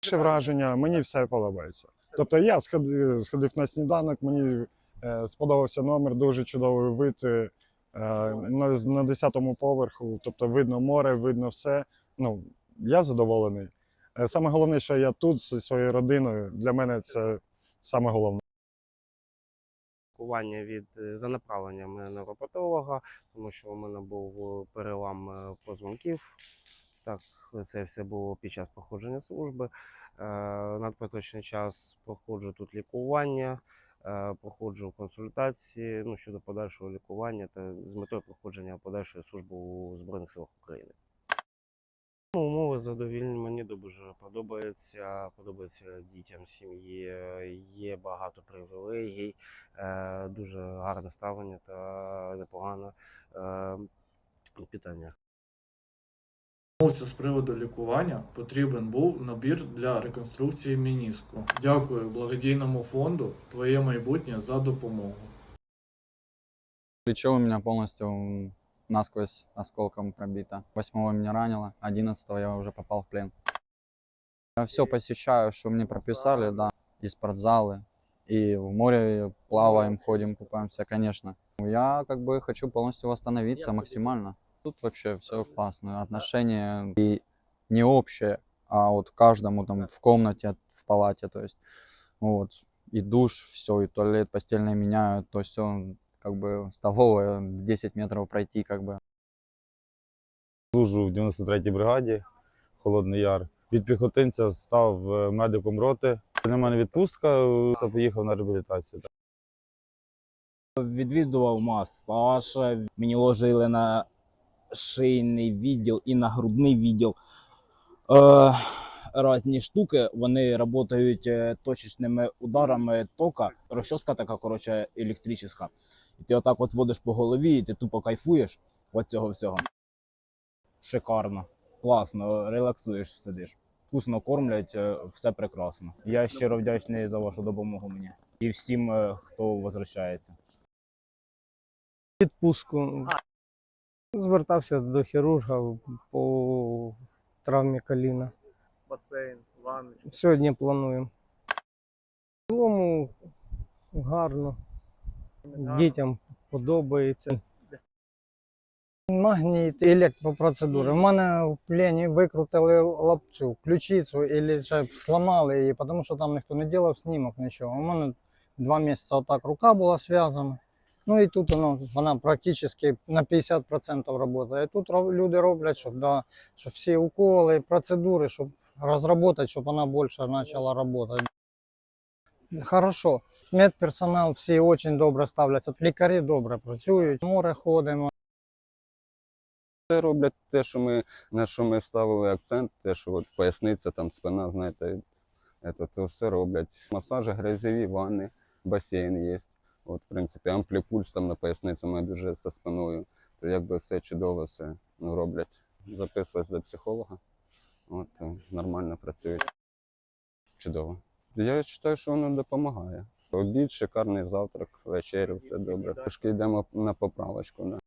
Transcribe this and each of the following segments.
Перше враження, мені все подобається. Тобто я сходив, сходив на сніданок, мені е, сподобався номер, дуже чудовий вид е, на, на 10-му поверху. Тобто видно море, видно все. Ну, я задоволений. Е, Саме головне, що я тут зі своєю родиною. Для мене це саме головне. лікування від за направленням невропатолога, тому що у мене був перелам позвонків. Так, це все було під час проходження служби. Е, На поточний час проходжу тут лікування, е, проходжу консультації ну, щодо подальшого лікування та з метою проходження подальшої служби у Збройних силах України. Ну, Умови задовільні, мені дуже подобається. Подобається дітям сім'ї. Є багато привілегій, е, дуже гарне ставлення та непогане е, питання. Мовця з приводу лікування потрібен був набір для реконструкції мініску. Дякую благодійному фонду Твоє майбутнє за допомогу. Плечо у меня полностью насквозь осколком пробито. Восьмого меня ранило, одиннадцатого я уже попал в плен. Я все посещаю, что мне прописали, да, и спортзалы, и в море плаваем, ходим, купаемся, конечно. Я как бы хочу полностью восстановиться максимально. Тут вообще все классно, отношения и не общее, а вот каждому там в комнате, в палате, то есть вот и душ, все, и туалет, постельное меняют, то все как бы столовая 10 метров пройти, как бы. Служу в 93-й бригаді Холодний Яр. Від піхотинця став е, медиком роти. Для мене відпустка, е, поїхав на реабілітацію. Відвідував масаж, мені ложили на шийний відділ і на грудний відділ. Е, Разні штуки, вони працюють е, точечними ударами тока. Розчоска така, коротше, електрична. І ти отак от водиш по голові, і ти тупо кайфуєш від цього всього. Шикарно, класно, релаксуєш, сидиш. Вкусно кормлять, е, все прекрасно. Я щиро вдячний за вашу допомогу мені і всім, е, хто возвращається. відпустку. Звертався до хірурга по травмі коліна. басейн, ванни. Сьогодні плануємо. В цілому гарно. Дітям подобається. Магніт і електопроцедури. У мене в плені викрутили лапцю, ключицю і ще зламали її, тому що там ніхто не робив снімок, нічого. У мене два місяці отак рука була зв'язана. Ну і тут воно, вона практично на 50% працює. Тут люди роблять, щоб, да, щоб всі уколи, процедури, щоб розробити, щоб вона більше почала працювати. Хорошо. Медперсонал всі дуже добре ставляться, лікарі добре працюють, море ходимо. Це роблять те, що ми, на що ми ставили акцент, те, що от поясниця, там спина, знаєте, це, то все роблять. Масажі, грязьові ванни, басейн є. От, в принципі, ампліпульс там на поясницю ми дуже зі спиною. То якби все чудово все ну, роблять. Записувалися до психолога. От, е, нормально працюють. Чудово. Я вважаю, що воно допомагає. Обід, шикарний завтрак, вечерю, все добре. Трошки йдемо на поправочку. Да.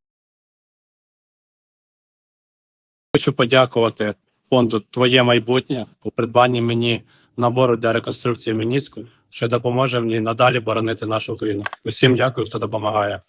Хочу подякувати фонду Твоє майбутнє по придбанні мені набору для реконструкції мініску, що допоможе мені надалі боронити нашу Україну. Усім дякую, хто допомагає.